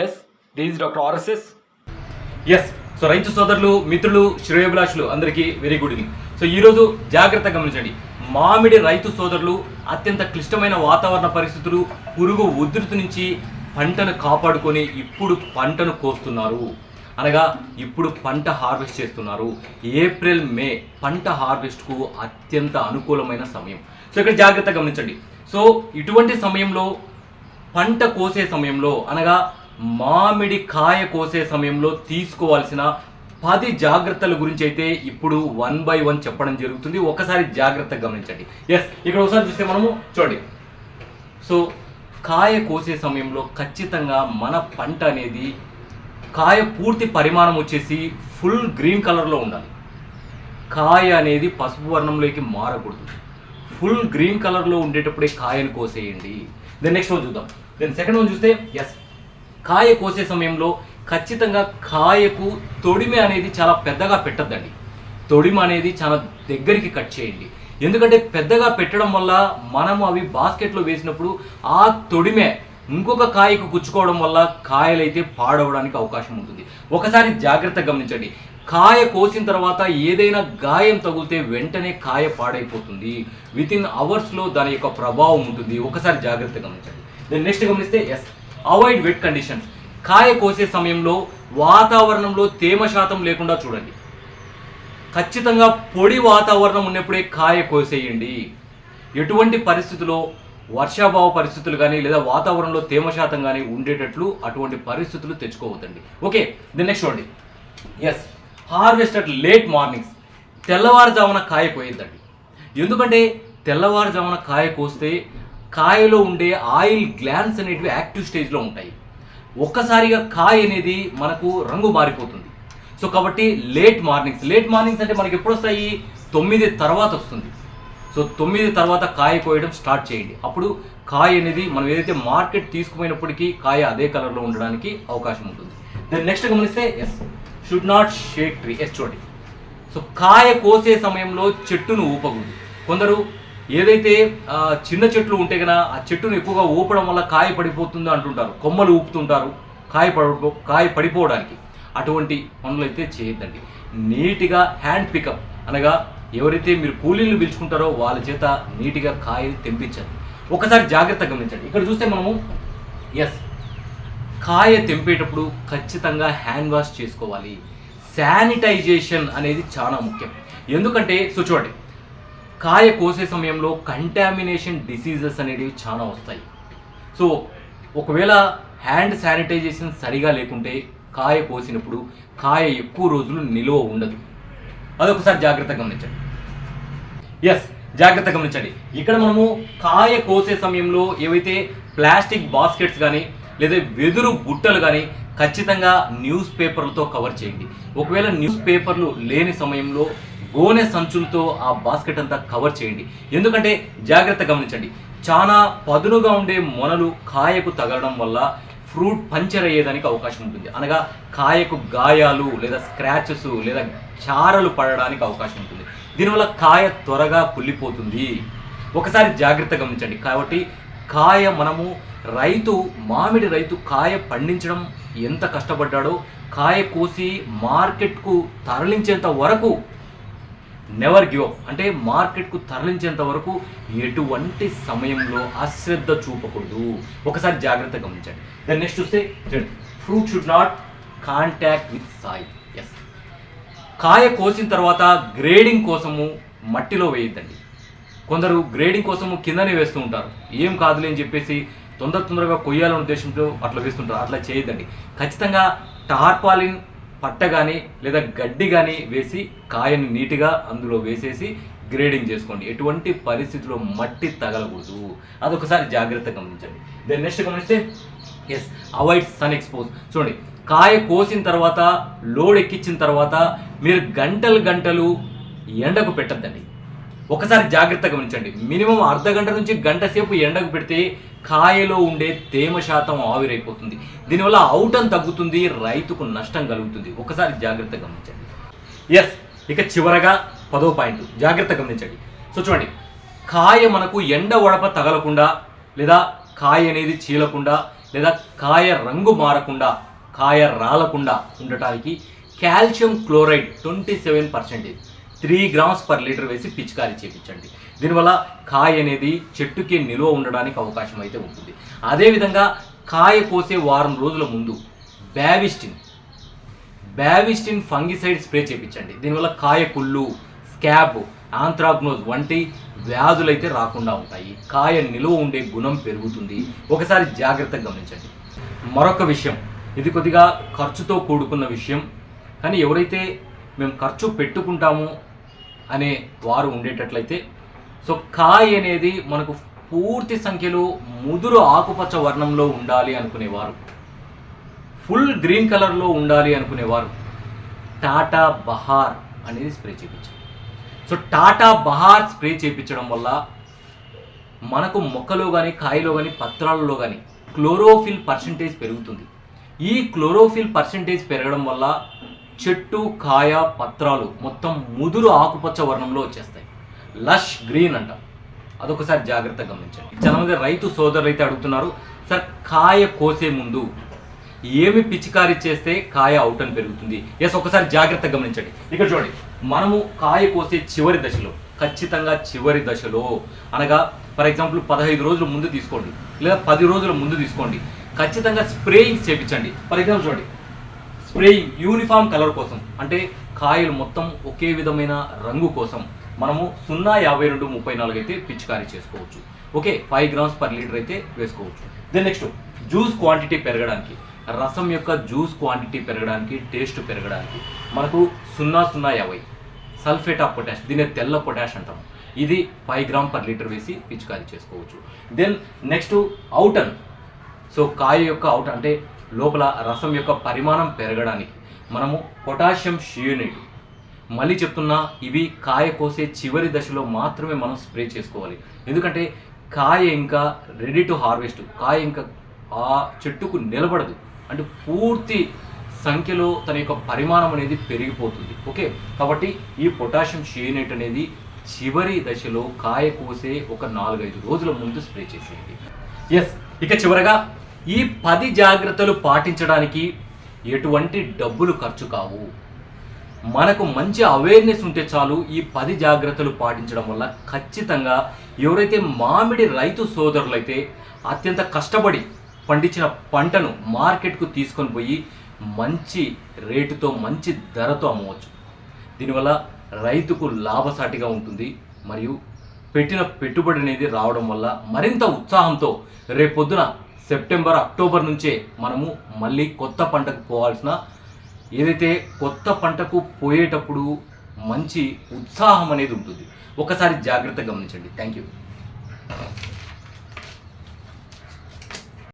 Yes this doctor RSS yes so రైతు సోదరులు మిత్రులు శ్రేయోభిలాషులు అందరికీ వెరీ గుడ్ ఈవినింగ్ సో ఈరోజు జాగ్రత్త గమనించండి. మామిడి రైతు సోదరులు అత్యంత క్లిష్టమైన వాతావరణ పరిస్థితులు పురుగు ఉధృతి నుంచి పంటను కాపాడుకొని ఇప్పుడు పంటను కోస్తున్నారు. అనగా ఇప్పుడు పంట హార్వెస్ట్ చేస్తున్నారు. ఏప్రిల్ మే పంట హార్వెస్ట్కు అత్యంత అనుకూలమైన సమయం. సో ఇక్కడ జాగ్రత్త గమనించండి. సో ఇటువంటి సమయంలో పంట కోసే సమయంలో అనగా మామిడి కాయ కోసే సమయంలో తీసుకోవాల్సిన పది జాగ్రత్తల గురించి అయితే ఇప్పుడు వన్ బై వన్ చెప్పడం జరుగుతుంది. ఒకసారి జాగ్రత్తగా గమనించండి. ఎస్ ఇక్కడ ఒకసారి చూస్తే మనము చూడండి. సో కాయ కోసే సమయంలో ఖచ్చితంగా మన పంట అనేది కాయ పూర్తి పరిమాణం వచ్చేసి ఫుల్ గ్రీన్ కలర్లో ఉండాలి. కాయ అనేది పసుపు వర్ణంలోకి మారకూడదు. ఫుల్ గ్రీన్ కలర్లో ఉండేటప్పుడే కాయను కోసేయండి. దెన్ నెక్స్ట్ వన్ చూద్దాం. దెన్ సెకండ్ వన్ చూస్తే ఎస్ కాయ కోసే సమయంలో ఖచ్చితంగా కాయకు తొడిమె అనేది చాలా పెద్దగా పెట్టద్దండి. తొడిమ అనేది చాలా దగ్గరికి కట్ చేయండి. ఎందుకంటే పెద్దగా పెట్టడం వల్ల మనము అవి బాస్కెట్లో వేసినప్పుడు ఆ తొడిమె ఇంకొక కాయకు గుచ్చుకోవడం వల్ల కాయలైతే పాడవడానికి అవకాశం ఉంటుంది. ఒకసారి జాగ్రత్త గమనించండి. కాయ కోసిన తర్వాత ఏదైనా గాయం తగిలితే వెంటనే కాయ పాడైపోతుంది. విత్ ఇన్ అవర్స్లో దాని యొక్క ప్రభావం ఉంటుంది. ఒకసారి జాగ్రత్త గమనించండి. దెన్ నెక్స్ట్ గమనిస్తే ఎస్ అవాయిడ్ వెట్ కండిషన్స్ కాయ కోసే సమయంలో వాతావరణంలో తేమ శాతం లేకుండా చూడండి. ఖచ్చితంగా పొడి వాతావరణం ఉన్నప్పుడే కాయ కోసేయండి. ఎటువంటి పరిస్థితుల్లో వర్షాభావ పరిస్థితులు కానీ లేదా వాతావరణంలో తేమ శాతం కానీ ఉండేటట్లు అటువంటి పరిస్థితులు తెచ్చుకోవద్దండి. ఓకే ది నెక్స్ట్ చూడండి. Yes harvest at late mornings తెల్లవారుజామున కాయ కోయద్దండి. ఎందుకంటే తెల్లవారుజామున కాయ కోస్తే కాయలో ఉండే ఆయిల్ గ్లాన్స్ అనేటివి యాక్టివ్ స్టేజ్లో ఉంటాయి. ఒక్కసారిగా కాయ అనేది మనకు రంగు మారిపోతుంది. సో కాబట్టి లేట్ మార్నింగ్స్ లేట్ మార్నింగ్స్ అంటే మనకి ఎప్పుడు వస్తాయి? తొమ్మిది తర్వాత వస్తుంది. సో తొమ్మిది తర్వాత కాయ కోయడం స్టార్ట్ చేయండి. అప్పుడు కాయ అనేది మనం ఏదైతే మార్కెట్ తీసుకుపోయినప్పటికీ కాయ అదే కలర్లో ఉండడానికి అవకాశం ఉంటుంది. దెన్ నెక్స్ట్ గమనిస్తే yes should not shake tree yes చూడండి. సో కాయ కోసే సమయంలో చెట్టును ఊపకూడదు. కొందరు ఏదైతే చిన్న చెట్లు ఉంటే కనుక ఆ చెట్టును ఎక్కువగా ఊపడం వల్ల కాయ పడిపోతుంది అంటుంటారు. కొమ్మలు ఊపుతుంటారు కాయ పడిపో కాయ పడిపోవడానికి. అటువంటి పనులు అయితే చేయొద్దండి. నీట్గా హ్యాండ్ పికప్ అనగా ఎవరైతే మీరు కూలీలు పిలుచుకుంటారో వాళ్ళ చేత నీట్గా కాయలు తెంపించండి. ఒకసారి జాగ్రత్తగా గమనించండి. ఇక్కడ చూస్తే మనము ఎస్ కాయ తెంపేటప్పుడు ఖచ్చితంగా హ్యాండ్ వాష్ చేసుకోవాలి. శానిటైజేషన్ అనేది చాలా ముఖ్యం. ఎందుకంటే సో చూడండి కాయ కోసే సమయంలో కంటామినేషన్ డిసీజెస్ అనేవి చాలా వస్తాయి. సో ఒకవేళ హ్యాండ్ శానిటైజేషన్ సరిగా లేకుంటే కాయ కోసినప్పుడు కాయ ఎక్కువ రోజులు నిలువ ఉండదు. అదొకసారి జాగ్రత్తగా గమనించండి. ఎస్ జాగ్రత్త గమనించండి. ఇక్కడ మనము కాయ కోసే సమయంలో ఏవైతే ప్లాస్టిక్ బాస్కెట్స్ కానీ లేదా వెదురు బుట్టలు కానీ ఖచ్చితంగా న్యూస్ పేపర్లతో కవర్ చేయండి. ఒకవేళ న్యూస్ పేపర్లు లేని సమయంలో గోనె సంచులతో ఆ బాస్కెట్ అంతా కవర్ చేయండి. ఎందుకంటే జాగ్రత్త గమనించండి. చాలా పదునుగా ఉండే మొనలు కాయకు తగలడం వల్ల ఫ్రూట్ పంచర్ అయ్యేదానికి అవకాశం ఉంటుంది. అనగా కాయకు గాయాలు లేదా స్క్రాచెస్ లేదా చారలు పడడానికి అవకాశం ఉంటుంది. దీనివల్ల కాయ త్వరగా కుళ్ళిపోతుంది. ఒకసారి జాగ్రత్త గమనించండి. కాబట్టి కాయ మనము రైతు మామిడి రైతు కాయ పండించడం ఎంత కష్టపడ్డాడో కాయ కోసి మార్కెట్కు తరలించేంత వరకు నెవర్ గివ్ అప్ అంటే మార్కెట్కు తరలించేంత వరకు ఎటువంటి సమయంలో అశ్రద్ధ చూపకూడదు. ఒకసారి జాగ్రత్త గమనించండి. దాన్ని నెక్స్ట్ చూస్తే fruit should not contact with soil yes కాయ కోసిన తర్వాత గ్రేడింగ్ కోసము మట్టిలో వేయద్దండి. కొందరు గ్రేడింగ్ కోసము కిందనే వేస్తూ ఉంటారు. ఏం కాదులే అని చెప్పేసి తొందర తొందరగా కొయ్యాలనే ఉద్దేశంతో అట్లా వేస్తుంటారు. అట్లా చేయొద్దండి. ఖచ్చితంగా టార్పాలిన్ పట్ట కానీ లేదా గడ్డి కానీ వేసి కాయని నీట్గా అందులో వేసేసి గ్రేడింగ్ చేసుకోండి. ఎటువంటి పరిస్థితిలో మట్టి తగలకూడదు. అదొకసారి జాగ్రత్తగా గమనించండి. దెన్ నెక్స్ట్ గమనిస్తే ఎస్ అవాయిడ్ సన్ ఎక్స్పోజ్ చూడండి కాయ కోసిన తర్వాత లోడ్ ఎక్కించిన తర్వాత మీరు గంటలు గంటలు ఎండకు పెట్టద్దండి. ఒకసారి జాగ్రత్త గమనించండి. మినిమం అర్ధ గంట నుంచి గంట సేపు ఎండకు పెడితే కాయలో ఉండే తేమ శాతం ఆవిరైపోతుంది. దీనివల్ల అవుటం తగ్గుతుంది రైతుకు నష్టం కలుగుతుంది. ఒకసారి జాగ్రత్త గమనించండి. ఎస్ ఇక చివరగా పదో పాయింట్. జాగ్రత్త గమనించండి. సో చూడండి కాయ మనకు ఎండ వడప తగలకుండా లేదా కాయ అనేది చీలకుండా లేదా కాయ రంగు మారకుండా కాయ రాలకుండా ఉండటానికి calcium chloride twenty seven percentage. Three grams per litre వేసి పిచికారీ చేయించండి దీనివల్ల కాయ అనేది చెట్టుకి నిల్వ ఉండడానికి అవకాశం అయితే ఉంటుంది. అదేవిధంగా కాయ కోసే వారం రోజుల ముందు బ్యావిస్టిన్ బ్యావిస్టిన్ ఫంగిసైడ్ స్ప్రే చేయించండి దీనివల్ల కాయ కుళ్ళు స్కాబ్ ఆంథ్రాగ్నోజ్ వంటి వ్యాధులైతే రాకుండా ఉంటాయి. కాయ నిలువ ఉండే గుణం పెరుగుతుంది. ఒకసారి జాగ్రత్తగా గమనించండి. మరొక విషయం ఇది కొద్దిగా ఖర్చుతో కూడుకున్న విషయం. కానీ ఎవరైతే మేము ఖర్చు పెట్టుకుంటామో అనే వారు ఉండేటట్లయితే. సో కాయ అనేది మనకు పూర్తి సంఖ్యలో ముదురు ఆకుపచ్చ వర్ణంలో ఉండాలి అనుకునేవారు. ఫుల్ గ్రీన్ కలర్లో ఉండాలి అనుకునేవారు. టాటా బహార్ అనేది స్ప్రే చేయించారు సో టాటా బహార్ స్ప్రే చేయించడం వల్ల మనకు మొక్కలో కానీ కాయలో కానీ పత్రాలలో కానీ క్లోరోఫిల్ పర్సంటేజ్ పెరుగుతుంది. ఈ క్లోరోఫిల్ పర్సంటేజ్ పెరగడం వల్ల చెట్టు కాయ పత్రాలు మొత్తం ముదురు ఆకుపచ్చ వర్ణంలో వచ్చేస్తాయి. లష్ గ్రీన్ అంట. అదొకసారి జాగ్రత్తగా గమనించండి. చాలా మంది రైతు సోదరులు అయితే అడుగుతున్నారు సార్ కాయ కోసే ముందు ఏమి పిచికారీ చేస్తే కాయ అవుట్ అని పెరుగుతుంది? ఎస్ ఒకసారి జాగ్రత్తగా గమనించండి. ఇక్కడ చూడండి. మనము కాయ కోసే చివరి దశలో ఖచ్చితంగా చివరి దశలో అనగా ఫర్ ఎగ్జాంపుల్ పదహైదు రోజుల ముందు తీసుకోండి లేదా పది రోజుల ముందు తీసుకోండి. ఖచ్చితంగా స్ప్రేయింగ్ చేపించండి. ఫర్ ఎగ్జాంపుల్ చూడండి. స్ప్రేయింగ్ యూనిఫామ్ కలర్ కోసం అంటే కాయలు మొత్తం ఒకే విధమైన రంగు కోసం మనము సున్నా యాభై రెండు ముప్పై నాలుగు అయితే పిచికారీ చేసుకోవచ్చు. Okay five grams per litre అయితే వేసుకోవచ్చు. దెన్ నెక్స్ట్ జ్యూస్ క్వాంటిటీ పెరగడానికి రసం యొక్క జ్యూస్ క్వాంటిటీ పెరగడానికి టేస్ట్ పెరగడానికి మనకు సున్నా సున్నా యాభై సల్ఫేట్ ఆఫ్ పొటాష్ దీన్ని తెల్ల పొటాష్ అంటాం. ఇది ఫైవ్ గ్రామ్ పర్ లీటర్ వేసి పిచికారీ చేసుకోవచ్చు. దెన్ నెక్స్ట్ అవుటన్ సో కాయ యొక్క అవుట్ అంటే లోపల రసం యొక్క పరిమాణం పెరగడానికి మనము పొటాషియం షియూనేట్. మళ్ళీ చెప్తున్నా ఇవి కాయ కోసే చివరి దశలో మాత్రమే మనం స్ప్రే చేసుకోవాలి. ఎందుకంటే కాయ ఇంకా రెడీ టు హార్వెస్ట్ కాయ ఇంకా ఆ చెట్టుకు నిలబడదు. అంటే పూర్తి సంఖ్యలో తన యొక్క పరిమాణం అనేది పెరిగిపోతుంది. ఓకే కాబట్టి ఈ పొటాషియం షియూనేట్ అనేది చివరి దశలో కాయ కోసే ఒక నాలుగైదు రోజుల ముందు స్ప్రే చేసేయండి. ఎస్ ఇక చివరగా ఈ పది జాగ్రత్తలు పాటించడానికి ఎటువంటి డబ్బులు ఖర్చు కావు. మనకు మంచి అవేర్నెస్ ఉంటే చాలు ఈ పది జాగ్రత్తలు పాటించడం వల్ల ఖచ్చితంగా ఎవరైతే మామిడి రైతు సోదరులైతే అత్యంత కష్టపడి పండించిన పంటను మార్కెట్కు తీసుకొని పోయి మంచి రేటుతో మంచి ధరతో అమ్మవచ్చు. దీనివల్ల రైతుకు లాభసాటిగా ఉంటుంది. మరియు పెట్టిన పెట్టుబడి అనేది రావడం వల్ల మరింత ఉత్సాహంతో రేపొద్దున సెప్టెంబర్ అక్టోబర్ నుంచే మనము మళ్ళీ కొత్త పంటకు పోవాల్సిన ఏదైతే కొత్త పంటకు పోయేటప్పుడు మంచి ఉత్సాహం అనేది ఉంటుంది. ఒకసారి జాగ్రత్తగా గమనించండి. Thank you